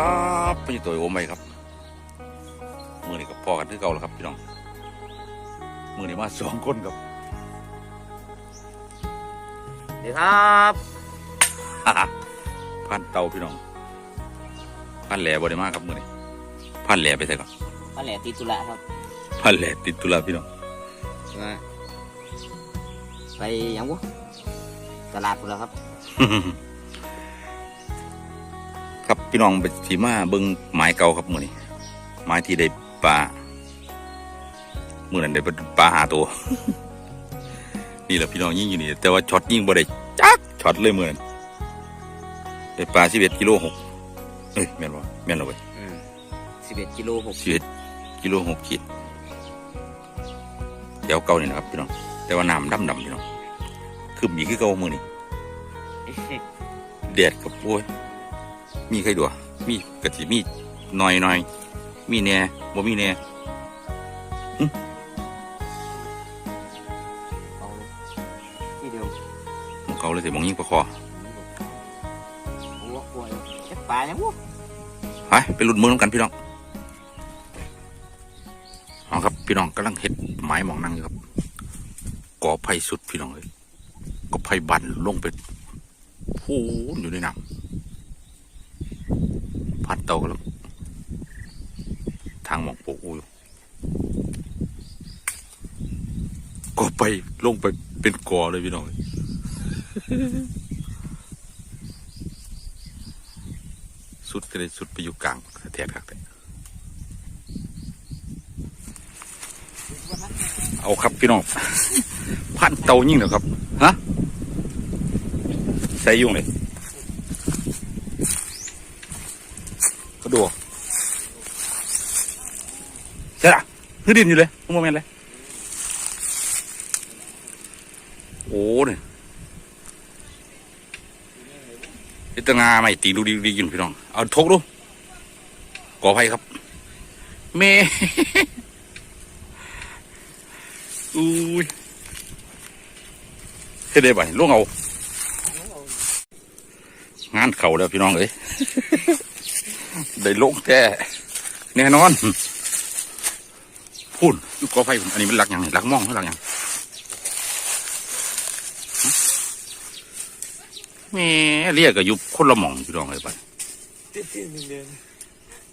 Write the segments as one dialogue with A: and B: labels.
A: ครับพี่ตัวโอมไปครับมือนี่กับพ่อกันที่เก่าแล้วครับพี่น้องมือนี่มาสองคนครับ
B: เดี๋ยวครับ
A: พันเตาพี่น้องพันแหล่บ่ได้มากครับมือนี่พันแหล่ไปใส่ก่อน
B: มาแหล่ตีตุละครับ
A: พันแหล่ติดตุลาพี่น้อง
B: มาไปหยังวะตลาดพุ่นแล้วครับ
A: ครับ พี่น้องไปสีมาเบิ้งไม้เก่าครับมือนี่ไม้ที่ได้ปลามือนั้นได้ปลาหาตัว นี่แหละพี่น้องยิงอยู่นี่ แต่ว่าช็อตยิงบ่ได้จักช็อตเลยมือนั้นได้ปลาสิบเอ็ดกิโลหกเอ้ยแม่นบ่แม่นเอาไป
B: สิบเอ็ดกิโลหก
A: สิบเอ็ดกิโลหกขีดเดี๋ยวเก่านี่นะครับพี่น้อง แต่ว่าน้ำดำดำๆพี่น้องคือมีคือเก่ามือนี่แดดกับโอ้ย มีใครดูอะมีกะทิมีหน่อยหน่อยมีแหน่บ่มีแหน่
B: เอาที่เดียว
A: หมู่เขาเลยสิมองยิงประคอ
B: โอ้โหป่วยเจ็บปลายังวะ
A: ไปไปลุ้นมือน้ำกันพี่น้องเอาครับพี่น้องกำลังเห็ดไม้หมองนั่งอยู่ครับก่อไผ่สุดพี่น้องเลยก็ไผ่บันลงไปพูนอยู่ในน้ำ พัดเตากำลังทางหมองโปกอูอยู่ก็ไปลงไปเป็นกอเลยพี่น้องสุดก็เลยสุดไปอยู่กลางแทกครับเอาครับพี่น้องพันเตายิ่งเหรอครับ ฮะ ใส่ยุ่งเลย ดูใช่ละคือดินอยู่เลยทุกโมเมนต์เลย โอ้เนี่ยเฮ็ดแตงาไม่ตีดูดีดีกินพี่น้อง เอาทกดูก่อไฟครับ เมอุ้ยเฮ็ดได้บ่ลงเอา งานเข่าแล้วพี่น้องเอ้ย ได้ลงแต่ แน่นอนพูดอยู่ก่อไฟผมอันนี้มันหลักหยังนี่หลักมองหรือหลักหยังแม่เรียกก็อยู่คนละหม่องพี่น้องเลยบัด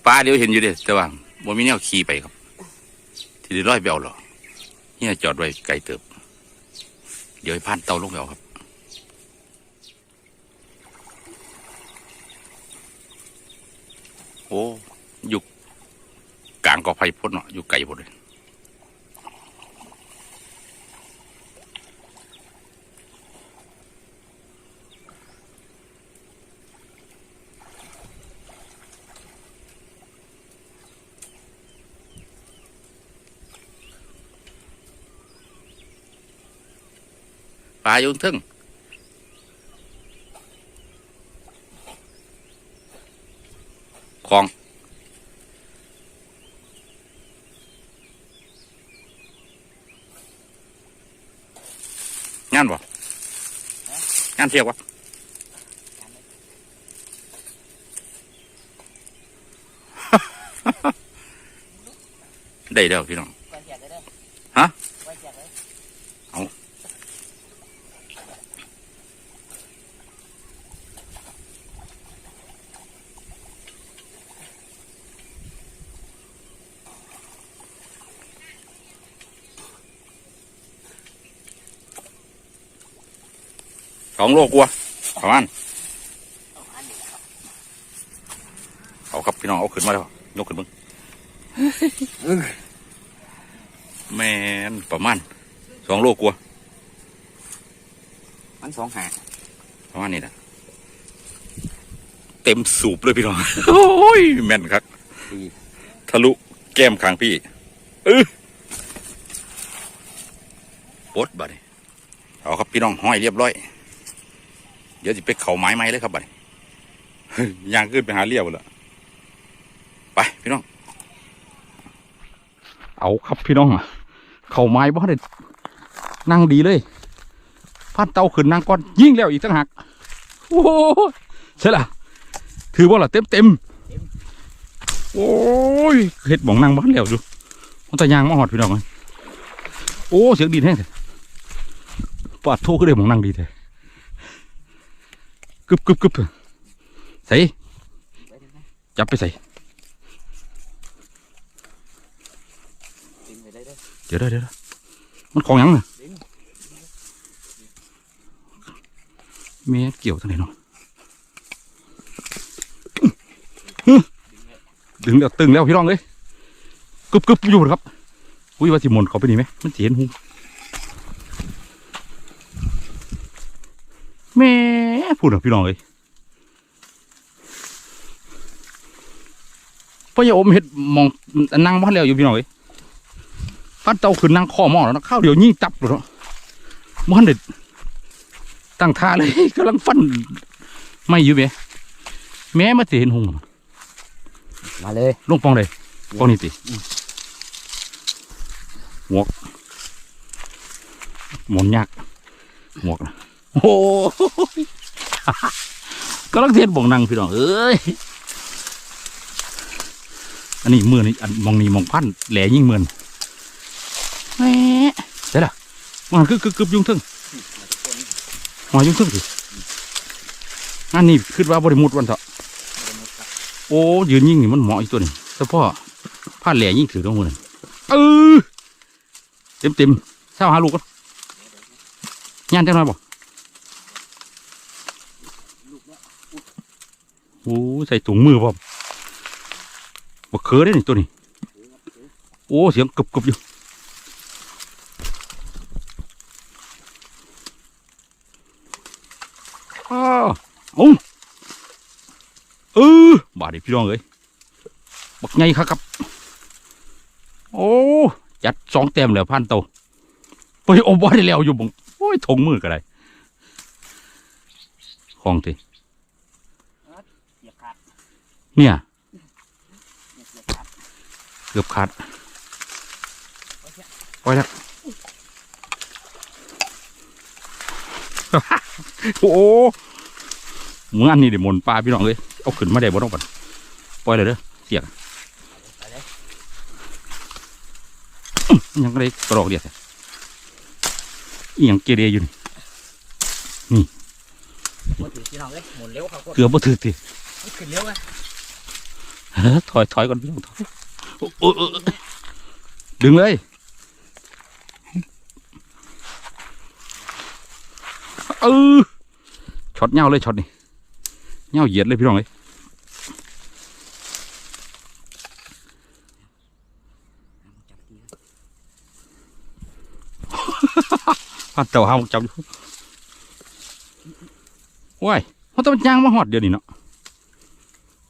A: ปลาเดี๋ยวเห็นอยู่เด้แต่ว่าบ่มีแนวขี่ไปครับ ที่ได้ร้อยเอาหรอเนี่ยจอดไว้ไกลเติบ เดี๋ยวให้พานเตาลงเอาครับ โอ้อยู่กลางกอไผ่พ่นเนาะอยู่ไกลหมดเลยปลาอยู่ทึ่ง คลองงานบ่งานเที่ยวบ่ ได้แล้วพี่น้อง
B: ไปแจกเลยเด้อ
A: ฮะ
B: ไปแจกเลย
A: สองโลกว่าประมาณเอาครับพี่น้องเอาขึ้นมาแล้วยกขึ้นมึงแมนประมาณสองโลกว่า
B: มันสองหา
A: ประมาณนี้นะเต็มสูบเลยพี่น้อง โอ้ยแม่นครับ
B: ดี
A: ทะลุแก้มขางพี่เออปดบัดนี้เอาครับพี่น้องห้อยเรียบร้อย เดี๋ยวจะไปเข่าไม้ไม้เลยครับบัดยางขึ้นไปหาเรียบเลยไปพี่น้อง เอาครับพี่น้องเข่าไม้บ่ได้นั่งดีเลยพันเตาขึ้นนั่งก่อนยิ่งแล้วอีกตั้งหักโอ้โหใช่ละถือว่าล่ะเต็มเต็มโอ้ยเห็ดหมองนั่งบ้านแล้วดูมันตะยางมาหอดพี่น้องเลยโอ้เสียงดีแท้เลยปาดโทก็ได้หมองนั่งดีแท้ กึบกึบกึบใส่จับไปใส่
B: กินไปได้เด้อ
A: เดี๋ยวเดี๋ยวเดี๋ยวมันของยังน่ะเมียเกี่ยวทางไหนเนาะอื้อดึงแล้วตึงแล้วพี่น้องเลยกึบกึบอยู่ครับอุ้ยว่าสิมนเขาไปนี่ไหมมันสิเห็นหู แม่พูดนะพี่น้องเลยพ่อใหญ่อมเห็ดมองนั่งบ้านแล้วอยู่พี่น้องเลยพันเตาขึ้นนั่งข้อหม้อแล้วนะข้าวเดียวยิ่งจับเลยเนาะมันเด็ดตั้งท่าเลยกำลังฟันไม่อยู่เบ้แม้มาสิเห็นหงส์
B: มาเลย
A: ลงปองเลยปองนี่ติหมวกหมอนยากหมวกนะ โอ้โหกำลังเทียนบ่งนั่งพี่น้องเอ้ยอันนี้มือนี่อันมองนี่มองพันแหลยิ่งเหมือนแหมเดี๋ยวละมันคือกึบยุ่งทึ่งหอยยุ่งทึ่งสิอันนี้คิดว่าบริมุดวันเถอะโอ้ยืนยิ่งนี่มันเหมาะอีกตัวนี่แต่พ่อผ้าแหลยิ่งถือตรงมือนเออเต็มเต็มเศร้าหาลูกกันย่านจังหน่อยบ่ โอ้ใส่ถุงมือพ่อมบ่เคยได้นี่ตัวนี้โอ้เสียงกึบกึบอยู่อ้าวโอ้เออบาดีพี่น้องเอ้ยบักไงครับครับ โอ้จัดสองเต็มแล้วพันโตไปอบได้แล้วอยู่บงโอ้ยถงมือก็ได้ของที เนี่ย
B: เหยียบขาด
A: เกือบขาดปล่อยแล้วโอ้เหมือนอันนี้เดี๋ยวหมนปลาพี่น้องเลยเอาขึ้นมาได้บ่ต้องปันปล่อยเลยเด้อเสียก
B: ไปเลย
A: ยังก็เลยกระดอกเดียดอีหยังเกเรอยู่นี่
B: มาถือพี่น้องเลยหมุนเร็วครับ
A: เกือบบ่ถือติ
B: ขึ้นเร็วไง
A: เฮ้อ ถอยถอยก่อนพี่น้องถอยโอ้โอ้โอ้ดึงเลย เออช็อตเงาเลยช็อตนี่เงาเหยียดเลยพี่น้องเลยพันเต่าห้ามจับอยู่ว้ายเขาต้องย่างมาหอดเดี๋ยวนี้เนาะ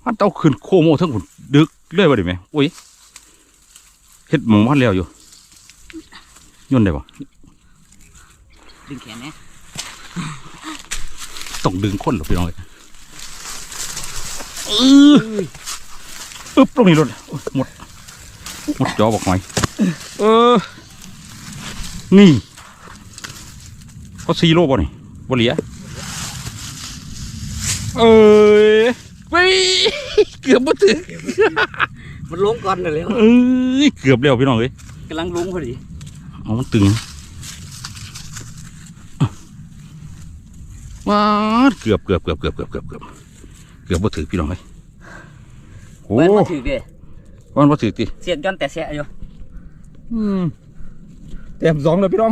A: พันเต่าขึ้นโคโมทั้งหุ่นดึกเรื่อยไปดิไหมโอ้ยเฮ็ดหมองพันแล้วอยู่ย่นได้ปะ
B: ดึงแขนเนี่ย
A: ต้องดึงคนเหรอพี่น้องเลยเอออึ๊บตรงนี้รถโอ้ยหมดหมดจอบอกหน่อย เออ นี่ก็ซีโร่ป่ะนี่บ่เหลียเอ้ยไปเกือบบ่ถึง
B: มันลงก่อนเลยเร็ว
A: เอ้ยเกือบแล้วพี่น้องเอ้ย
B: กำลังลงพอดี
A: เอามันตึงว้าดเกือบเกือบเกือบเกือบเกือบเกือบเกือบเกือบบ่ถึงพี่น้องเอ้ยโอ้
B: เว้นมาถือเด้
A: วันบ่ถึงติ
B: เสียนจนแต่เสียอยู่
A: อืมเต็มสองเลยพี่น้อง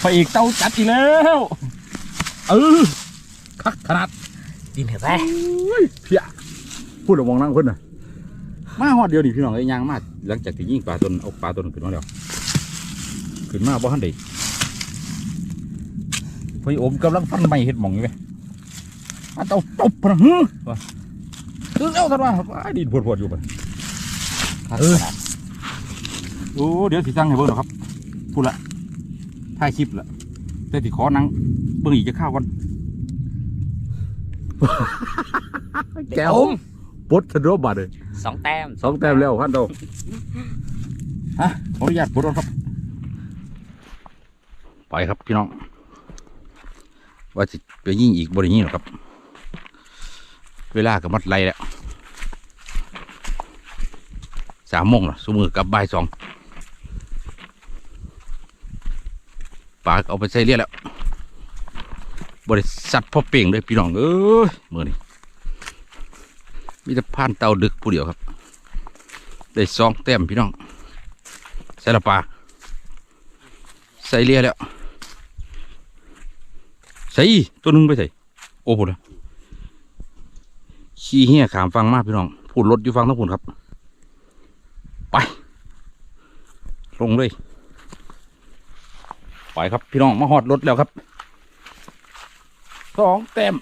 A: ไปอีกเต้าจัดอีกแล้วเออคักขนาด
B: ดินเถอะไป
A: เพียพูดระวังนั่งเพิ่นน่ะมาฮอดเดียวนี่พี่น้องไอ้ยางมาหลังจากที่ยิงปลาตนเอาปลาตนขึ้นมาแล้วขึ้นมาบ่ทันได้พี่โอมกำลังฟันไม่เห็ดหมองอยู่ไหมอันเต้าตบพะฮึว่าคือเอ้าทันว่าไอ้ดินปวดๆอยู่ปะเออโอ้เดี๋ยวสิสั่งให้เบิ่งหรอกครับพูดละถ่ายคลิปละแต่สิขอนั่งเบิ่งอีกจะข้าวก่อน แก้วปดสะดวกบาดเลย
B: สองแต้ม
A: สองแต้มแล้วพันโตฮะขออนุญาตปดรถครับ ไปครับพี่น้อง ว่าจะไปยิงอีกบริยิงหรอกครับ เวลากับมัดไรแล้วสามโมงเหรอสมือกับบ่ายสองปลาเอาไปใส่เรียแล้ว บริษัทพ่อเป่งเลยพี่น้องเอ้ยมือนี้มีแต่ผ่านเตาดึกผู้เดียวครับ ได้สองแต้มพี่น้องใส่ละปลาใส่เรียแล้วใส่ตัวนึงไปใส่โอ้โหละขี้เหี้ยขามฟังมากพี่น้องพูดรถอยู่ฟังทั้งพูนครับ ไป ลงเลย ไปครับพี่น้องมาหอดรถแล้วครับ สองแต้ม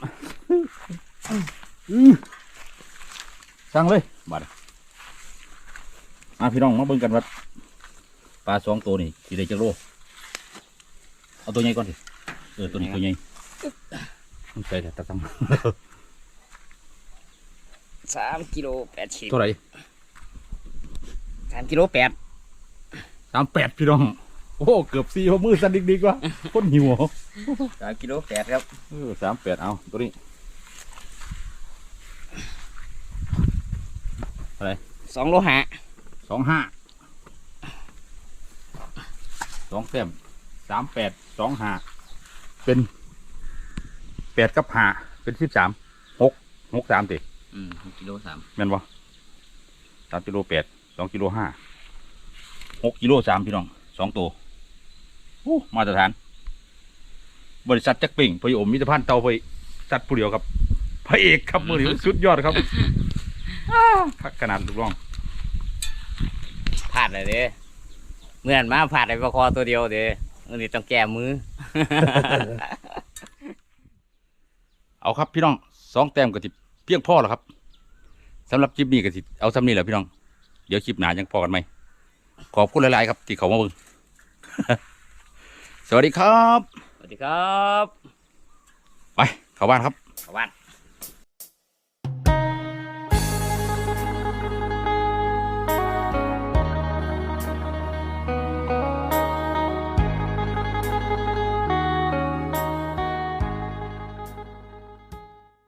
A: อื้อสั่งเลยบาดมาพี่น้องมาเบิ่งกันว่าปลาสองตัวนี่สิได้จักโลเอาตัวใหญ่ก่อนสิเออตัวนี้ตัวใหญ่ต้องใส่แต่ตะตัง
B: สามกิโลแปดสิบ
A: เท่าไหร่
B: สามกิโลแปด
A: สามแปดพี่น้อง โอ้ เกือบสี่เพราะมือสั่นดิกๆว่ะคนหิวเหรอ
B: สามกิโลแปดครับ
A: เออสามแปดเอาตัวนี้
B: สองโลหะ
A: สองห้าสองเต็มสามแปดสองห้าเป็นแปดกับห้าเป็นสิบสามหกหกสามติ
B: อืมกิโลสาม
A: แม่นบ่สามกิโลแปดสองกิโลห้าหกกิโลสามพี่น้องสองตัวโอ้มาตรฐาน บริษัทจักรปิ่งพยอมมิตรพันธ์เตาไปสัตว์ผู้เดียวครับพระเอกครับมือนี้สุดยอดครับอ้าพักขนาดลูกน้อง
B: พลาดเลยเด้เมื่อนมาพลาดไอ้ประคอตัวเดียวเด้อันนี้ต้องแก้มือ
A: เอาครับพี่น้องสองแต้มก็สิเพียงพอแล้วครับสำหรับคลิปนี้ก็สิเอาซ้ำนี้แหละพี่น้อง เดี๋ยวคลิปหนายังพอกันไหมขอบคุณหลาย ๆ ครับ ที่เขามาเบิ่งสวัสดีครับ
B: ส วัสดีครับ
A: ไปเข้าบ้านครับเข้าบ้าน